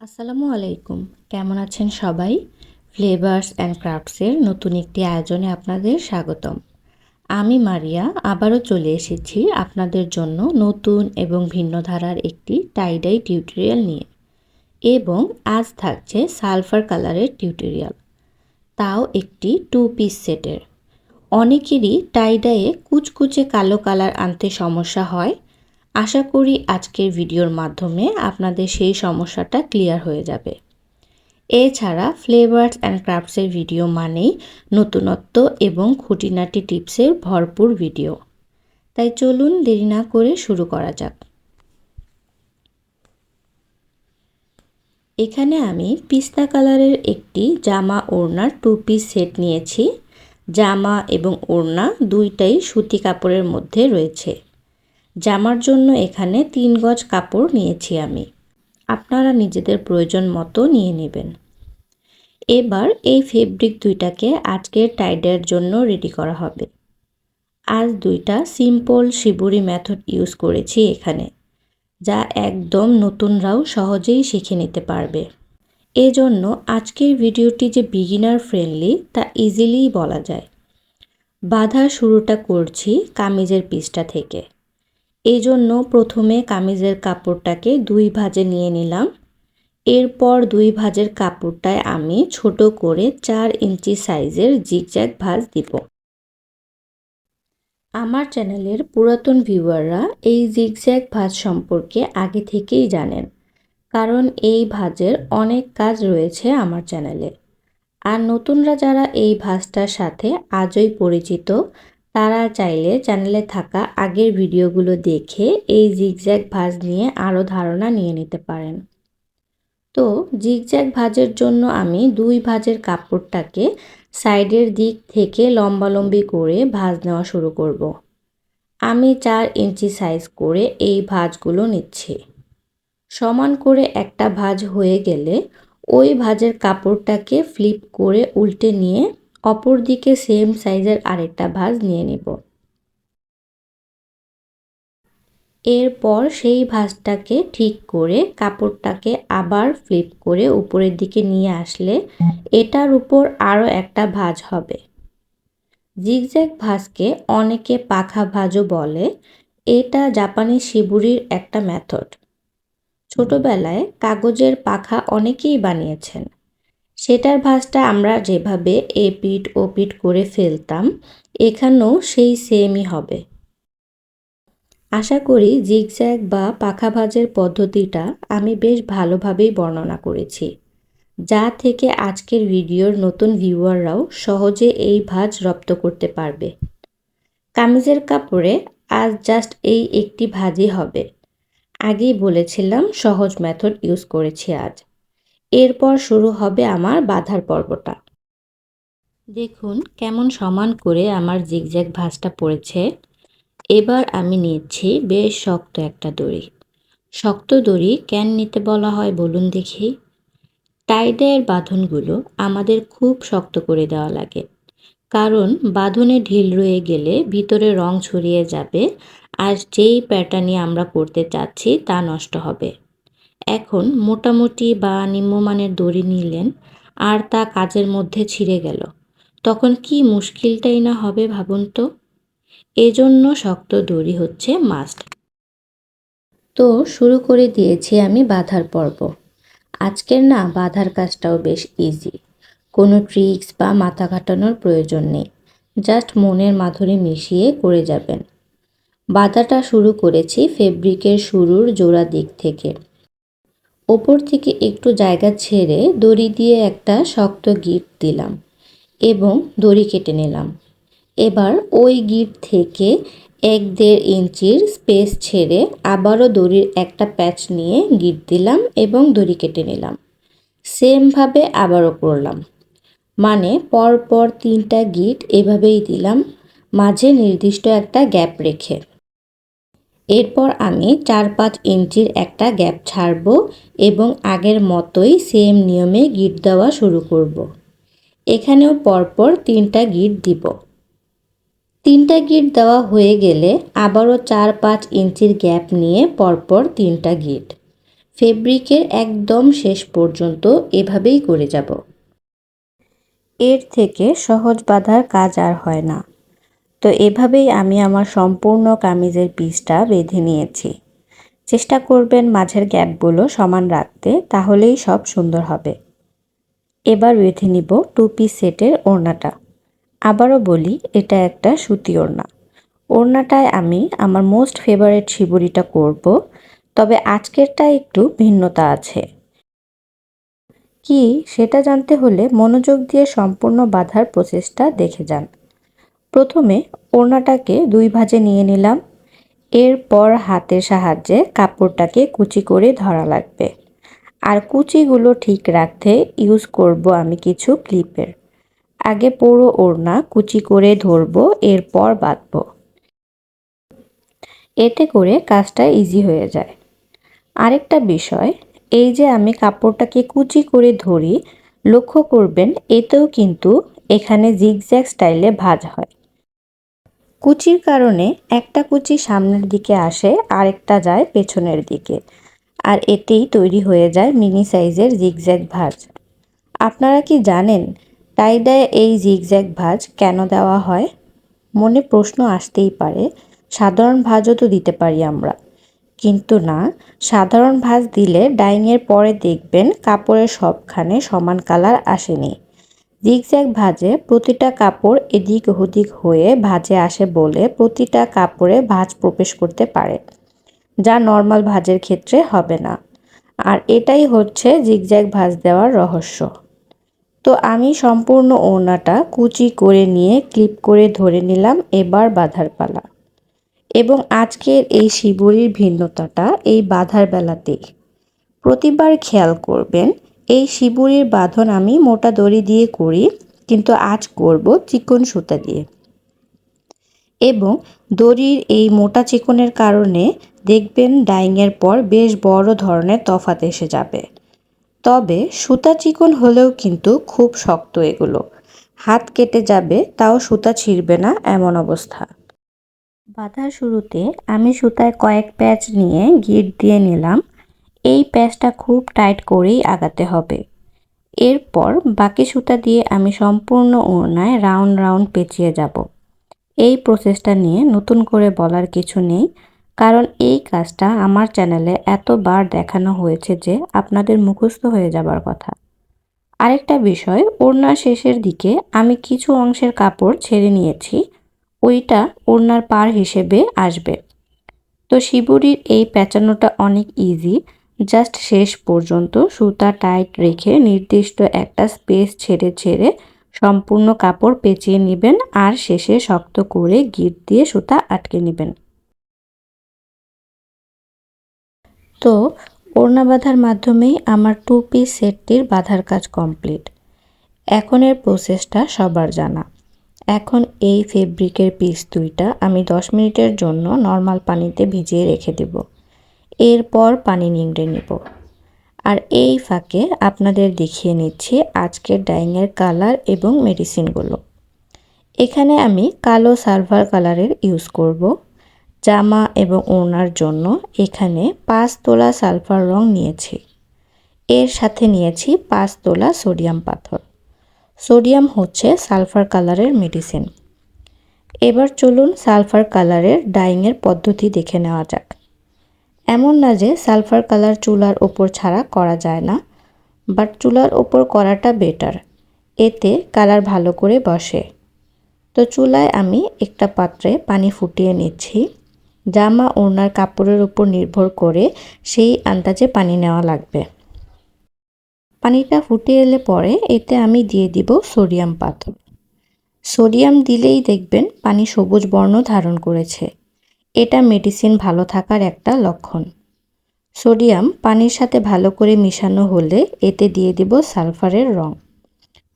আসসালামু আলাইকুম। কেমন আছেন সবাই? ফ্লেভার্স অ্যান্ড ক্রাফটসের নতুন একটি আয়োজনে আপনাদের স্বাগতম। আমি মারিয়া, আবারও চলে এসেছি আপনাদের জন্য নতুন এবং ভিন্ন ধারার একটি টাইডাই টিউটোরিয়াল নিয়ে। এবং আজ থাকছে সালফার কালারের টিউটোরিয়াল তাও একটি টু পিস সেটের অনেকেরই টাইডায়ে কুচকুচে কালো কালার আনতে সমস্যা হয় আশা করি আজকের ভিডিওর মাধ্যমে আপনাদের সেই সমস্যাটা ক্লিয়ার হয়ে যাবে। এছাড়া ফ্লেভার্স অ্যান্ড ক্রাফটসের ভিডিও মানেই নতুনত্ব এবং খুঁটিনাটি টিপসের ভরপুর ভিডিও। তাই চলুন দেরি না করে শুরু করা যাক। এখানে আমি পিস্তা কালারের একটি জামা ওড়নার টু পিস সেট নিয়েছি। জামা এবং ওড়না দুইটাই সুতি কাপড়ের মধ্যে রয়েছে। জামার জন্য এখানে তিন গজ কাপড় নিয়েছি আমি। আপনারা নিজেদের প্রয়োজন মতো নিয়ে নেবেন। এবার এই ফেব্রিক দুইটাকে আজকের টাইডের জন্য রেডি করা হবে। আজ দুইটা সিম্পল শিবুরি মেথড ইউজ করেছি এখানে, যা একদম নতুনরাও সহজেই শিখে নিতে পারবে। এজন্য আজকের ভিডিওটি যে বিগিনার ফ্রেন্ডলি তা ইজিলি বলা যায়। বাধা শুরুটা করছি কামিজের পিসটা থেকে। এই জন্য প্রথমে কামিজের কাপড়টাকে দুই ভাজে নিয়ে নিলাম। এরপর দুই ভাজের কাপড়টায় আমি ছোট করে চার ইঞ্চি সাইজের জিগজ্যাগ ভাজ দিব। আমার চ্যানেলের পুরাতন ভিউয়াররা এই জিগজ্যাগ ভাজ সম্পর্কে আগে থেকেই জানেন, কারণ এই ভাজের অনেক কাজ রয়েছে আমার চ্যানেলে। আর নতুনরা যারা এই ভাজটার সাথে আজই পরিচিত তারা চাইলে চ্যানেলে থাকা আগের ভিডিওগুলো দেখে এই জিগজ্যাগ ভাজ নিয়ে আরও ধারণা নিয়ে নিতে পারেন তো জিগজ্যাগ ভাজের জন্য আমি দুই ভাজের কাপড়টাকে সাইডের দিক থেকে লম্বালম্বি করে ভাজ নেওয়া শুরু করব। আমি চার ইঞ্চি সাইজ করে এই ভাজগুলো নিচ্ছি সমান করে একটা ভাজ হয়ে গেলে ওই ভাজের কাপড়টাকে ফ্লিপ করে উল্টে নিয়ে অপর দিকে সেম সাইজের আরেকটা ভাঁজ নিয়ে নিব। এরপর সেই ভাঁজটাকে ঠিক করে কাপড়টাকে আবার ফ্লিপ করে উপরের দিকে নিয়ে আসলে এটার উপর আরও একটা ভাঁজ হবে। জিগজ্যাগ ভাঁজকে অনেকে পাখা ভাঁজও বলে। এটা জাপানি শিবুরির একটা মেথড ছোটবেলায় কাগজের পাখা অনেকেই বানিয়েছেন। সেটার ভাঁজটা আমরা যেভাবে এ পিঠ ও পিঠ করে ফেলতাম, এখানেও সেই সেমই হবে। আশা করি জিগজ্যাগ বা পাখা ভাজের পদ্ধতিটা আমি বেশ ভালোভাবেই বর্ণনা করেছি। যা থেকে আজকের ভিডিওর নতুন ভিউয়াররাও সহজে এই ভাজ রপ্ত করতে পারবে। কামিজের কাপড়ে আজ জাস্ট এই একটি ভাজই হবে। আগেই বলেছিলাম সহজ মেথড ইউজ করেছি আজ। এরপর শুরু হবে আমার বাধার পর্বটা। দেখুন, কেমন সমান করে আমার জিগজ্যাগ ভাঁজটা পড়েছে। এবার আমি নিচ্ছি বেশ শক্ত একটা দড়ি। শক্ত দড়ি ক্যান নিতে বলা হয় বলুন দেখি? টাইডের বাঁধনগুলো আমাদের খুব শক্ত করে দেওয়া লাগে। কারণ বাঁধনে ঢিল রয়ে গেলে ভিতরে রং ছড়িয়ে যাবে আর যেই প্যাটার্নই আমরা করতে চাচ্ছি তা নষ্ট হবে। এখন মোটামুটি বা নিম্নমানের দড়ি নিলেন আর তা কাজের মধ্যে ছিঁড়ে গেল। তখন কি মুশকিলটাই না হবে ভাবুন তো? এজন্য শক্ত দড়ি হচ্ছে মাস্ট তো শুরু করে দিয়েছি আমি বাধার পর্ব। আজকের না বাধার কাজটাও বেশ ইজি কোনো ট্রিক্স বা মাথা কাটানোর প্রয়োজন নেই। জাস্ট মনের মাধুরী মিশিয়ে করে যাবেন। বাধাটা শুরু করেছি ফেব্রিকের শুরুর জোড়া দিক থেকে। ওপর থেকে একটু জায়গা ছেড়ে দড়ি দিয়ে একটা শক্ত গিট দিলাম এবং দড়ি কেটে নিলাম। এবার ওই গিট থেকে এক দেড় ইঞ্চির স্পেস ছেড়ে আবারও দড়ির একটা প্যাচ নিয়ে গিট দিলাম এবং দড়ি কেটে নিলাম। সেমভাবে আবারও করলাম। মানে পর পর তিনটা গিট এভাবেই দিলাম। মাঝে নির্দিষ্ট একটা গ্যাপ রেখে। এরপর আমি চার পাঁচ ইঞ্চির একটা গ্যাপ ছাড়ব এবং আগের মতোই সেম নিয়মে গিট দেওয়া শুরু করব। এখানেও পরপর তিনটা গিট দিব। তিনটা গিট দেওয়া হয়ে গেলে আবারও চার পাঁচ ইঞ্চির গ্যাপ নিয়ে পরপর তিনটা গিট ফেব্রিকের একদম শেষ পর্যন্ত এভাবেই করে যাব। এর থেকে সহজ বাঁধার কাজ আর হয় না। তো এভাবেই আমি আমার সম্পূর্ণ কামিজের পিসটা বেঁধে নিয়েছি। চেষ্টা করবেন মাঝের গ্যাপগুলো সমান রাখতে, তাহলেই সব সুন্দর হবে। এবার বেঁধে নিব টু পিস সেটের ওড়নাটা। আবারও বলি, এটা একটা সুতি ওড়না। ওড়নাটায় আমি আমার মোস্ট ফেভারেট শিবুরিটা করব, তবে আজকেরটা একটু ভিন্নতা আছে। কি, সেটা জানতে হলে মনোযোগ দিয়ে সম্পূর্ণ বাঁধার প্রসেসটা দেখে যান। প্রথমে ওড়নাটাকে দুই ভাজে নিয়ে নিলাম। এরপর হাতের সাহায্যে কাপড়টাকে কুচি করে ধরা লাগবে। আর কুচিগুলো ঠিক রাখতে ইউজ করব আমি কিছু ক্লিপের। আগে পুরো ওড়না কুচি করে ধরবো, এরপর বাঁধবো। এতে করে কাজটা ইজি হয়ে যায়। আরেকটা বিষয়, এই যে আমি কাপড়টাকে কুচি করে ধরি, লক্ষ্য করবেন এতেও কিন্তু এখানে জিগজ্যাগ স্টাইলে ভাজ হয়। কুচির কারণে একটা কুচি সামনের দিকে আসে, আরেকটা যায় পেছনের দিকে। আর এতেই তৈরি হয়ে যায় মিনি সাইজের জিগজ্যাগ ভাজ। আপনারা কি জানেন টাইডায় এই জিগজ্যাগ ভাজ কেন দেওয়া হয়? মনে প্রশ্ন আসতেই পারে, সাধারণ ভাজও তো দিতে পারি আমরা। কিন্তু না, সাধারণ ভাজ দিলে ডাইংয়ের পরে দেখবেন কাপড়ের সবখানে সমান কালার আসেনি। জিগজ্যাগ ভাজে প্রতিটা কাপড় এদিক ওদিক হয়ে ভাজে আসে বলে প্রতিটা কাপড়ে ভাজ প্রবেশ করতে পারে, যা নর্মাল ভাজের ক্ষেত্রে হবে না। আর এটাই হচ্ছে জিগজ্যাগ ভাজ দেওয়ার রহস্য। তো আমি সম্পূর্ণ ওড়নাটা কুচি করে নিয়ে ক্লিপ করে ধরে নিলাম এবার বাঁধার পালা। এবং আজকের এই শিবুরির ভিন্নতাটা এই বাঁধার বেলাতেই প্রতিবার খেয়াল করবেন এই শিবুরির বাঁধন আমি মোটা দড়ি দিয়ে করি, কিন্তু আজ করব চিকন সুতা দিয়ে। এবং দড়ির এই মোটা চিকনের কারণে দেখবেন ডাইংয়ের পর বেশ বড় ধরনের তফাত এসে যাবে। তবে সুতা চিকন হলেও কিন্তু খুব শক্ত এগুলো। হাত কেটে যাবে, তাও সুতা ছিঁড়বে না, এমন অবস্থা। বাঁধার শুরুতে আমি সুতায় কয়েক প্যাচ নিয়ে গিট দিয়ে নিলাম। এই প্যাচটা খুব টাইট করেই আগাতে হবে। এরপর বাকি সুতা দিয়ে আমি সম্পূর্ণ ওড়নায় রাউন্ড রাউন্ড পেঁচিয়ে যাব। এই প্রসেসটা নিয়ে নতুন করে বলার কিছু নেই, কারণ এই কাজটা আমার চ্যানেলে এতবার দেখানো হয়েছে যে আপনাদের মুখস্থ হয়ে যাবার কথা। আরেকটা বিষয়, ওড়না শেষের দিকে আমি কিছু অংশের কাপড় ছেড়ে নিয়েছি, ওইটা ওড়নার পার হিসেবে আসবে। তো শিবুরির এই প্যাঁচানোটা অনেক ইজি জাস্ট শেষ পর্যন্ত সুতা টাইট রেখে নির্দিষ্ট একটা স্পেস ছেড়ে ছেড়ে সম্পূর্ণ কাপড় পেঁচিয়ে নেবেন আর শেষে শক্ত করে গিট দিয়ে সুতা আটকে নেবেন। তো, ওড়না বাঁধার মাধ্যমেই আমার টু পিস সেটটির বাঁধার কাজ কমপ্লিট। এখন এর প্রসেসটা সবার জানা। এখন এই ফেব্রিকের পিস দুইটা আমি 10 মিনিটের জন্য নর্মাল পানিতে ভিজিয়ে রেখে দেব। এরপর পানি নিংড়ে নেব। আর এই ফাঁকে আপনাদের দেখিয়ে নিচ্ছি আজকের ডাইংয়ের কালার এবং মেডিসিনগুলো। এখানে আমি কালো সার্ভার কালারের ইউজ করব। জামা এবং ওড়নার জন্য এখানে পাঁচ তোলা সালফার রং নিয়েছি। এর সাথে নিয়েছি পাঁচ তোলা সোডিয়াম পাথর। সোডিয়াম হচ্ছে সালফার কালারের মেডিসিন। এবার চলুন সালফার কালারের ডাইংয়ের পদ্ধতি দেখে নেওয়া যাক। এমন না যে সালফার কালার চুলার ওপর ছাড়া করা যায় না, বাট চুলার ওপর করাটা বেটার। এতে কালার ভালো করে বসে। তো চুলায় আমি একটা পাত্রে পানি ফুটিয়ে নিচ্ছি জামা ওড়নার কাপড়ের উপর নির্ভর করে সেই আন্দাজে পানি নেওয়া লাগবে। পানিটা ফুটে এলে পরে এতে আমি দিয়ে দিব সোডিয়াম পাথর। সোডিয়াম দিলেই দেখবেন পানি সবুজ বর্ণ ধারণ করেছে। এটা মেডিসিন ভালো থাকার একটা লক্ষণ। সোডিয়াম পানির সাথে ভালো করে মিশানো হলে এতে দিয়ে দিব সালফারের রং।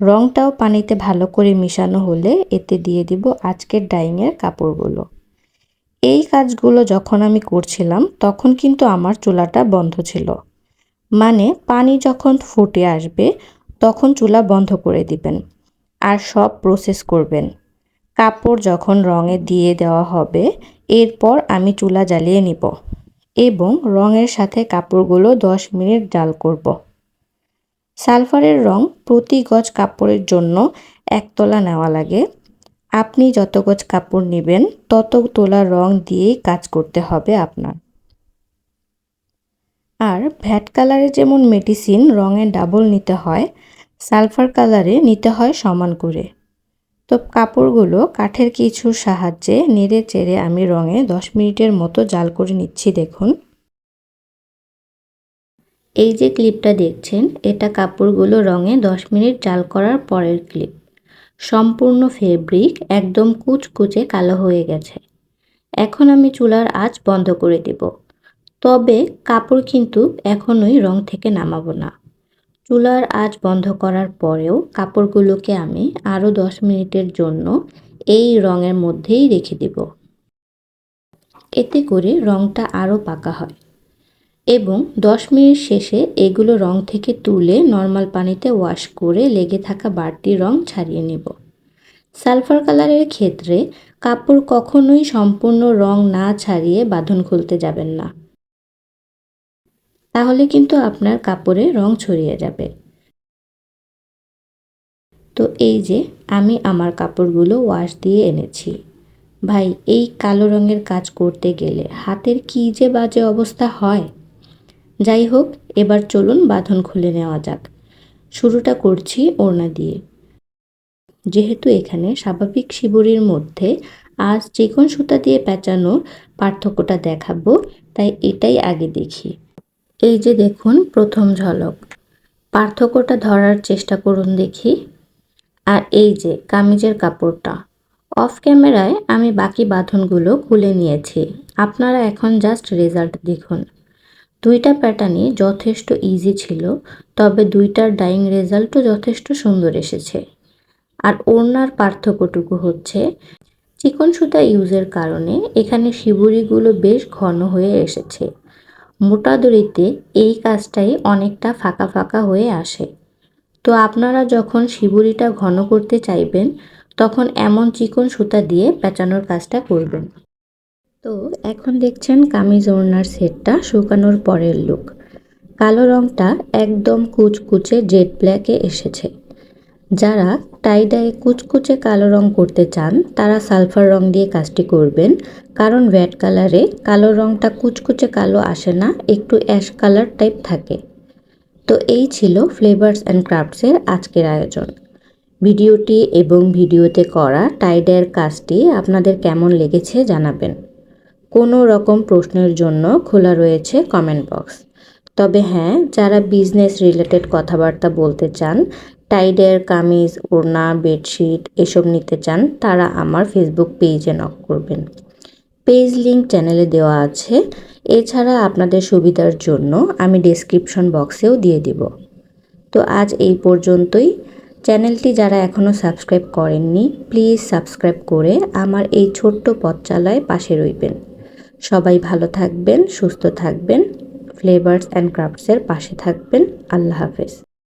রংটাও পানিতে ভালো করে মিশানো হলে এতে দিয়ে দিব আজকের ডাইংয়ের কাপড়গুলো। এই কাজগুলো যখন আমি করছিলাম, তখন কিন্তু আমার চুলাটা বন্ধ ছিল। মানে পানি যখন ফুটে আসবে, তখন চুলা বন্ধ করে দিবেন। আর সব প্রসেস করবেন। কাপড় যখন রঙে দিয়ে দেওয়া হবে, এরপর আমি চুলা জ্বালিয়ে নিব এবং রঙের সাথে কাপড়গুলো 10 মিনিট জাল করব। সালফারের রং প্রতি গজ কাপড়ের জন্য এক তোলা নেওয়া লাগে। আপনি যত গজ কাপড় নেবেন, তত তোলা রং দিয়েই কাজ করতে হবে আপনার। আর ভ্যাট কালারে যেমন মেডিসিন রঙে ডাবল নিতে হয়, সালফার কালারে নিতে হয় সমান করে। তো কাপড়গুলো কাঠের কিছু সাহায্যে নেড়ে চেড়ে আমি রঙে দশ মিনিটের মতো জাল করে নিচ্ছি, দেখুন। এই যে ক্লিপটা দেখছেন, এটা কাপড়গুলো রঙে দশ মিনিট জাল করার পরের ক্লিপ। সম্পূর্ণ ফেব্রিক, একদম কুচকুচে কালো হয়ে গেছে। এখন আমি চুলার আঁচ বন্ধ করে দেব। তবে কাপড় কিন্তু এখনোই রং থেকে নামাবো না। চুলার আঁচ বন্ধ করার পরেও কাপড়গুলোকে আমি আরও দশ মিনিটের জন্য এই রঙের মধ্যেই রেখে দেব। এতে করে রঙটা আরও পাকা হয় এবং দশ মিনিট শেষে এগুলো রং থেকে তুলে নর্মাল পানিতে ওয়াশ করে লেগে থাকা বাড়তি রং ছাড়িয়ে নেব। সালফার কালারের ক্ষেত্রে কাপড় কখনোই সম্পূর্ণ রং না ছাড়িয়ে বাঁধন খুলতে যাবেন না। তাহলে কিন্তু আপনার কাপড়ে রং ছড়িয়ে যাবে। তো এই যে, আমি আমার কাপড়গুলো ওয়াশ দিয়ে এনেছি। ভাই, এই কালো রঙের কাজ করতে গেলে হাতের কি যে বাজে অবস্থা হয়? যাই হোক, এবার চলুন বাঁধন খুলে নেওয়া যাক। শুরুটা করছি ওড়না দিয়ে। যেহেতু এখানে স্বাভাবিক শিবুরির মধ্যে আজ চিকন সুতা দিয়ে পেঁচানোর পার্থক্যটা দেখাবো, তাই এটাই আগে দেখি। এই যে দেখুন প্রথম ঝলক। পার্থক্যটা ধরার চেষ্টা করুন দেখি। আর এই যে কামিজের কাপড়টা। অফ ক্যামেরায় আমি বাকি বাঁধনগুলো খুলে নিয়েছি। আপনারা এখন জাস্ট রেজাল্ট দেখুন। দুইটা প্যাটার্নই যথেষ্ট ইজি ছিল, তবে দুইটার ডাইং রেজাল্টও যথেষ্ট সুন্দর এসেছে। আর ওড়নার পার্থক্যটুকু হচ্ছে, চিকন সুতা ইউজের কারণে এখানে শিবুরিগুলো বেশ ঘন হয়ে এসেছে। মোটা দড়িতে এই কাজটাই অনেকটা ফাঁকা ফাঁকা হয়ে আসে। তো আপনারা যখন শিবুরিটা ঘন করতে চাইবেন, তখন এমন চিকন সুতা দিয়ে পেঁচানোর কাজটা করবেন। তো এখন দেখছেন কামিজ ওড়নার সেটটা শুকানোর পরের লুক। কালো রঙটা একদম কুচকুচে জেড ব্ল্যাকে এসেছে। যারা টাইডায়ে কুচকুচে কালো রং করতে চান, তারা সালফার রং দিয়ে কাজটি করবেন। কারণ ভ্যাট কালারে কালো রংটা কুচকুচে কালো আসে না, একটু অ্যাশ কালার টাইপ থাকে। তো এই ছিল ফ্লেভার্স অ্যান্ড ক্রাফটসের আজকের আয়োজন। ভিডিওটি এবং ভিডিওতে করা টাইডায়ের কাজটি আপনাদের কেমন লেগেছে জানাবেন। কোনো রকম প্রশ্নের জন্য খোলা রয়েছে কমেন্ট বক্স তবে হ্যাঁ যারা বিজনেস রিলেটেড কথাবার্তা বলতে চান টাইডের কামিজ, ওড়না, বেডশিট এসব নিতে চান, তারা আমার ফেসবুক পেজে নক করবেন। পেজ লিঙ্ক চ্যানেলে দেওয়া আছে। এছাড়া আপনাদের সুবিধার জন্য আমি ডেসক্রিপশন বক্সেও দিয়ে দিব। তো আজ এই পর্যন্তই। চ্যানেলটি যারা এখনও সাবস্ক্রাইব করেননি প্লিজ সাবস্ক্রাইব করে আমার এই ছোট্ট পথ চালায় পাশে রইবেন। সবাই ভালো থাকবেন, সুস্থ থাকবেন ফ্লেভার্স অ্যান্ড ক্রাফটসের পাশে থাকবেন। আল্লাহ হাফেজ।